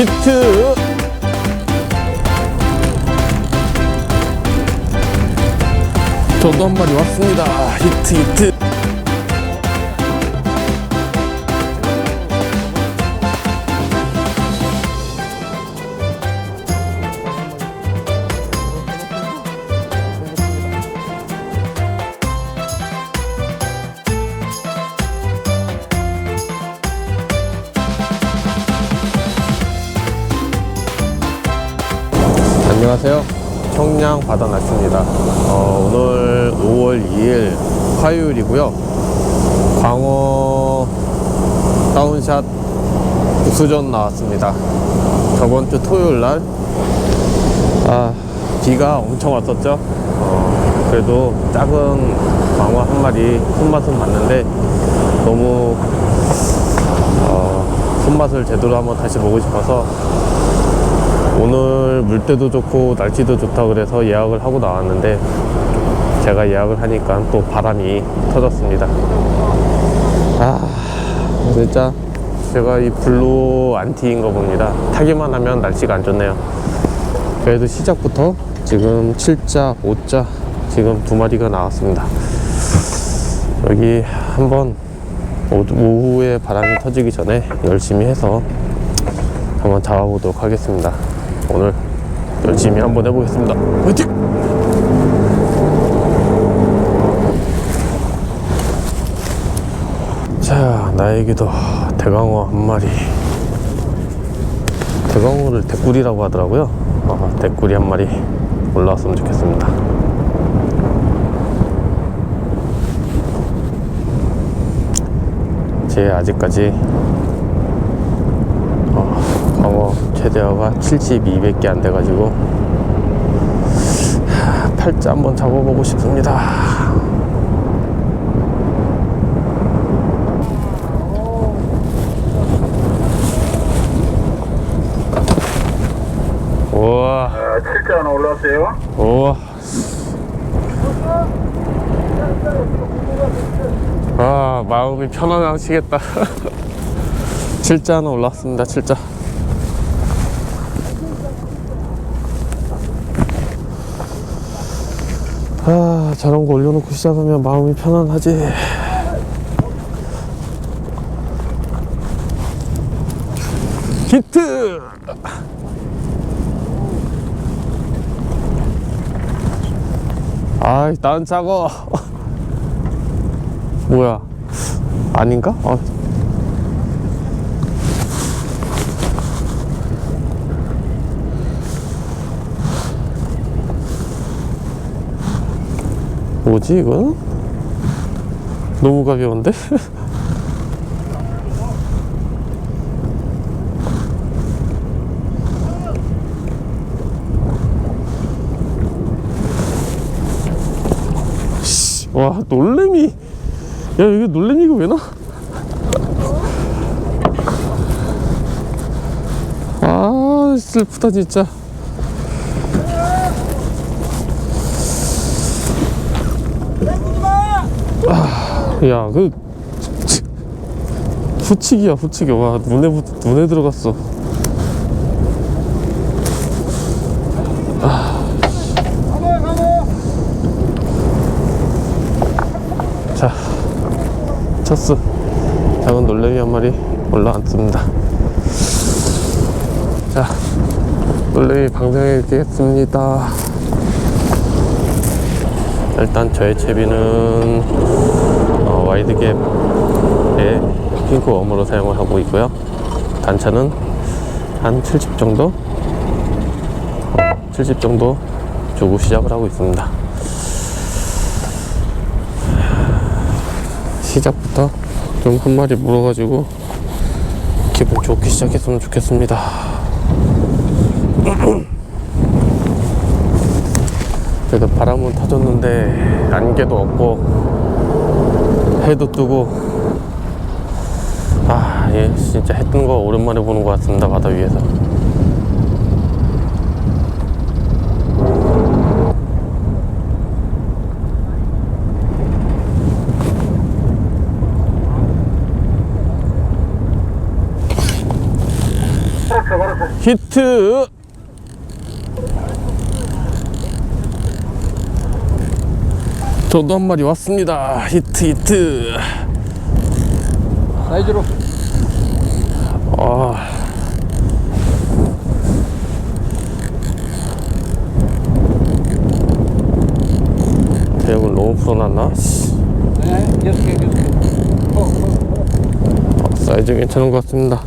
히트. 저도 한 마리 왔습니다. 히트 히트 안녕하세요. 청량 바다 날씨입니다. 어, 오늘 5월 2일 화요일이고요. 광어 다운샷 우수전 나왔습니다. 저번 주 토요일 날, 아, 비가 엄청 왔었죠. 어, 그래도 작은 광어 한 마리 손맛은 봤는데 너무 어, 손맛을 제대로 한번 다시 보고 싶어서 오늘 물때도 좋고 날씨도 좋다 그래서 예약을 하고 나왔는데 제가 예약을 하니까 또 바람이 터졌습니다. 아 진짜 제가 이 블루 안티인 거 봅니다. 타기만 하면 날씨가 안 좋네요. 그래도 시작부터 지금 7자, 5자 지금 두 마리가 나왔습니다. 여기 한번 오- 오후에 바람이 터지기 전에 열심히 해서 한번 잡아보도록 하겠습니다. 오늘 열심히 한번 해보겠습니다. 화이팅! 자, 나에게도 대강어 한 마리. 대강어를 대꾸리라고 하더라고요. 아, 대꾸리 한 마리 올라왔으면 좋겠습니다. 제 아직까지 광어 최대어가 72밖에 안 돼가지고 하, 팔자 한번 잡아보고 싶습니다. 우와, 아, 7자 하나 올라왔어요. 우와. 아, 마음이 편안하시겠다. 7자 하나 올랐습니다, 7자. 아, 저런 거 올려놓고 시작하면 마음이 편안하지. 히트! 아이, 난 작어. 뭐야? 아닌가? 아, 뭐지 이건? 너무 가벼운데? 씨, 와 놀래미 야 이게 놀래미가 왜 나? 아 슬프다 진짜 야, 그 후치기야, 후치기. 와, 눈에 붙- 눈에 들어갔어. 아. 자, 쳤어. 작은 놀래미 한 마리 올라왔습니다. 자, 놀래미 방생해 드리겠습니다. 일단 저의 채비는 어, 와이드갭의 핑크 웜으로 사용을 하고 있고요. 단차는 한 70 정도? 어, 70 정도 주고 시작을 하고 있습니다. 시작부터 좀 한 마리 물어가지고 기분 좋게 시작했으면 좋겠습니다. 그래도 바람은 터졌는데 안개도 없고 해도 뜨고 아, 예, 진짜 해 뜨는 거 오랜만에 보는 것 같습니다 바다 위에서. 히트 저도 한 마리 왔습니다 히트 히트 사이즈로 아 대역을 너무 풀어놨나? 씨. 네 계속해 계속해 어, 어, 어. 아, 사이즈 괜찮은 것 같습니다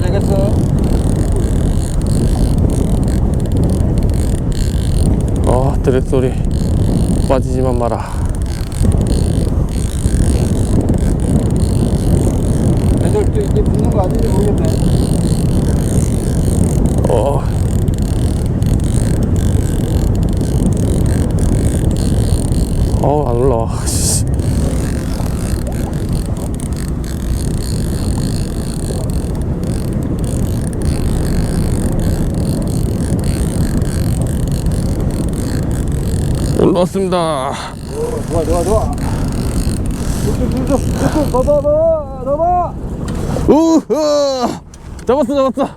되겠어 아 드랙 소리 빠지지만 마라 애들 또 이제 붙는 거 아닌지 모르겠네 어. 어, 안 올라와. 씨. 올라왔습니다. 좋아 좋아 좋아 쭉쭉쭉쭉 더더더 더더 우, 으, 잡았어, 잡았어.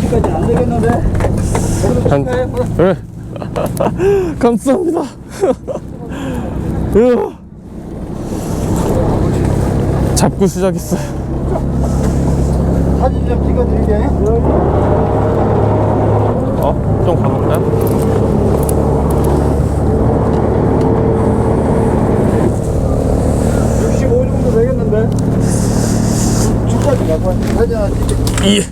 지금까지 안 되겠는데 한, 예. 감사합니다. 으. 잡고 시작했어요. 사진 좀 찍어드릴게 어? 좀 가볼까 요? 65 정도 되겠는데 쭉까지 갖고 와 사진 하나 찍게 예.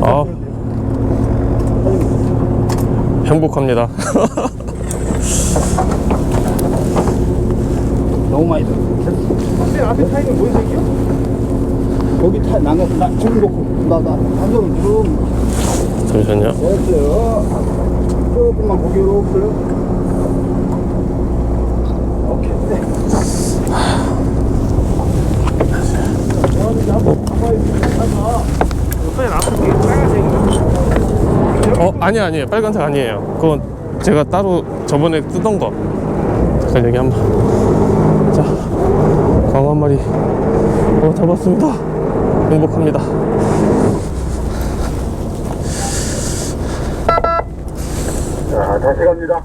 아, 행복합니다. 너무 많이 들어 근데 앞에 타이는 뭔 색이야? 거기 타 나가 나 저기 놓고 나 나 한쪽은 좀 잠시만요. 됐어요 조금만 오케이 네. 어, 아니 아니에요. 빨간색 아니에요. 그건 제가 따로 저번에 쓰던 거. 잠깐 여기 한번. 자, 광어 한 마리. 어, 잡았습니다. 행복합니다. 자, 다시 갑니다.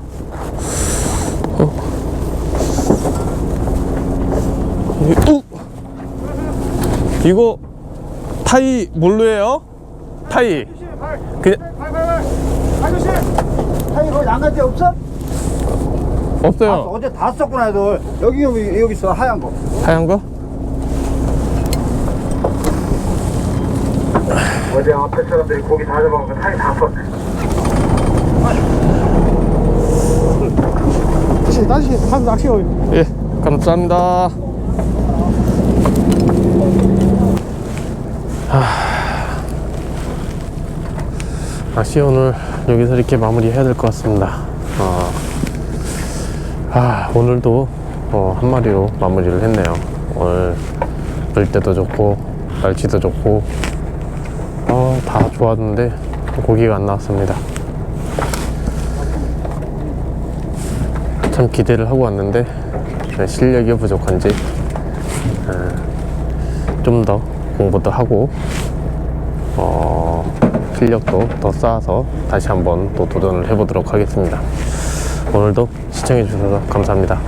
이- 우! 이거 타이 뭘로 해요? 타이. 그냥 아저씨 타이 거기 양갈대 없어? 아, 없어요. 어제 다 썼구나 애들 여기 여기 여기 있어 하얀 거 하얀 거? 어제 앞에 사람들이 고기 다 잡아먹고 타이 다 썼네. 다시 다시 한 낚시 예, 감사합니다. 아, 낚시 오늘 여기서 이렇게 마무리 해야 될 것 같습니다. 어, 아, 오늘도 어, 한 마리로 마무리를 했네요. 오늘 물때도 좋고, 날씨도 좋고, 어, 다 좋았는데 고기가 안 나왔습니다. 참 기대를 하고 왔는데 실력이 부족한지 좀 더 공부도 하고 어, 실력도 더 쌓아서 다시 한번 또 도전을 해보도록 하겠습니다. 오늘도 시청해 주셔서 감사합니다.